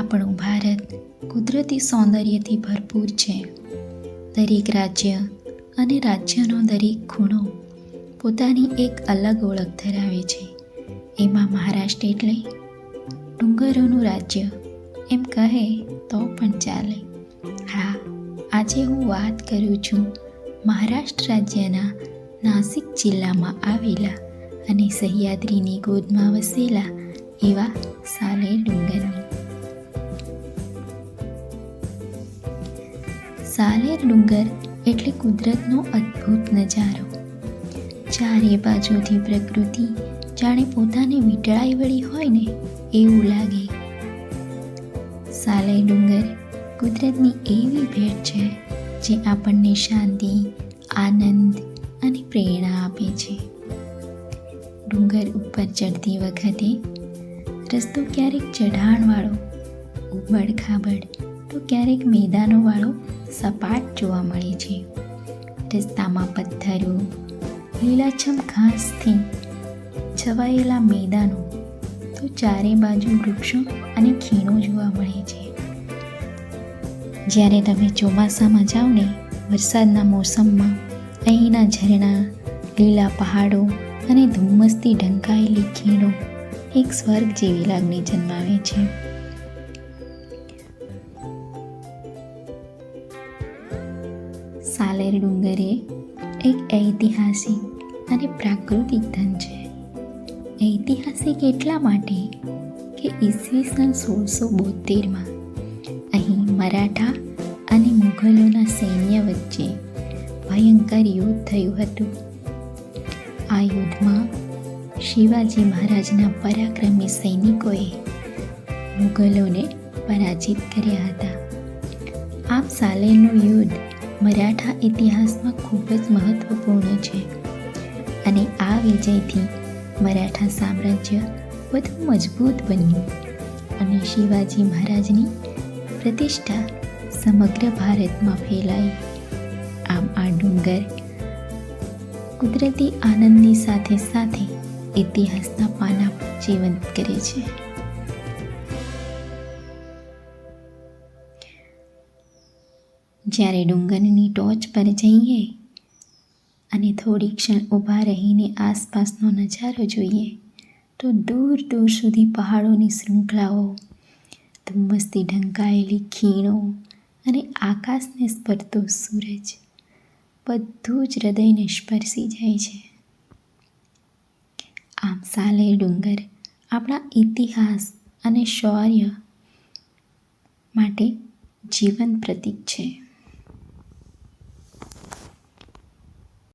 આપણું ભારત કુદરતી સૌંદર્યથી ભરપૂર છે. દરેક રાજ્ય અને રાજ્યનો દરેક ખૂણો પોતાની એક અલગ ઓળખ ધરાવે છે. એમાં મહારાષ્ટ્ર એટલે ડુંગરોનું રાજ્ય. એમ કહે તો પણ ચાલે. હા, આજે હું વાત કરું છું મહારાષ્ટ્ર રાજ્યના નાસિક જિલ્લામાં આવેલા અને સહ્યાદ્રીની ગોદમાં વસેલા એવા સાલે ડુંગરની સાલેર ડુંગર એટલે કુદરતનો અદ્ભુત નજારો. ચારે બાજુથી પ્રકૃતિ જાણે પોતાને વીંટળાઈ વળી હોય ને એવું લાગે. સાલેર ડુંગર કુદરતની એવી ભેટ છે જે આપણને શાંતિ, આનંદ અને પ્રેરણા આપે છે. ડુંગર ઉપર ચડતી વખતે રસ્તો ક્યારેક ચઢાણવાળો ઉબડ ખાબડ તો ક્યારેક મેદાનોવાળો સપાટ જોવા મળે છે. રસ્તામાં પથ્થરો, લીલાછમ ઘાસથી છવાયેલા મેદાનો, તો ચારે બાજુ વૃક્ષો અને ખીણો જોવા મળે છે. જ્યારે તમે ચોમાસામાં જાઓ ને, વરસાદના મોસમમાં, અહીંના ઝરણા, લીલા પહાડો અને ધુમ્મસથી ઢંકાયેલી ખીણો એક સ્વર્ગ જેવી લાગણી જન્માવે છે. સાલેર ડુંગરે એક ઐતિહાસિક અને પ્રાકૃતિક ધન છે ઐતિહાસિક એટલા માટે કે ઈસવીસન સોળસો બોતેરમાં અહીં મરાઠા અને મુઘલોના સૈન્ય વચ્ચે ભયંકર યુદ્ધ થયું હતું આ યુદ્ધમાં શિવાજી મહારાજના પરાક્રમી સૈનિકોએ મુઘલોને પરાજિત કર્યા હતા આમ સાલેરનું યુદ્ધ મરાઠા ઇતિહાસમાં ખૂબ જ મહત્વપૂર્ણ છે. અને આ વિજયથી મરાઠા સામ્રાજ્ય વધુ મજબૂત બન્યું અને શિવાજી મહારાજની પ્રતિષ્ઠા સમગ્ર ભારતમાં ફેલાઈ. આમ આ ડુંગર કુદરતી આનંદની સાથે સાથે ઇતિહાસના પાના જીવંત કરે છે. જ્યારે ડુંગરની ટોચ પર જઈએ અને થોડી ક્ષણ ઊભા રહીને આસપાસનો નજારો જોઈએ, તો દૂર દૂર સુધી પહાડોની શૃંખલાઓ, ધુમ્મસથી ઢંકાયેલી ખીણો અને આકાશને સ્પર્શતો સૂરજ, બધું જ હૃદયને સ્પર્શી જાય છે. આમ સાલે ડુંગર આપણા ઇતિહાસ અને શૌર્ય માટે જીવન પ્રતીક છે.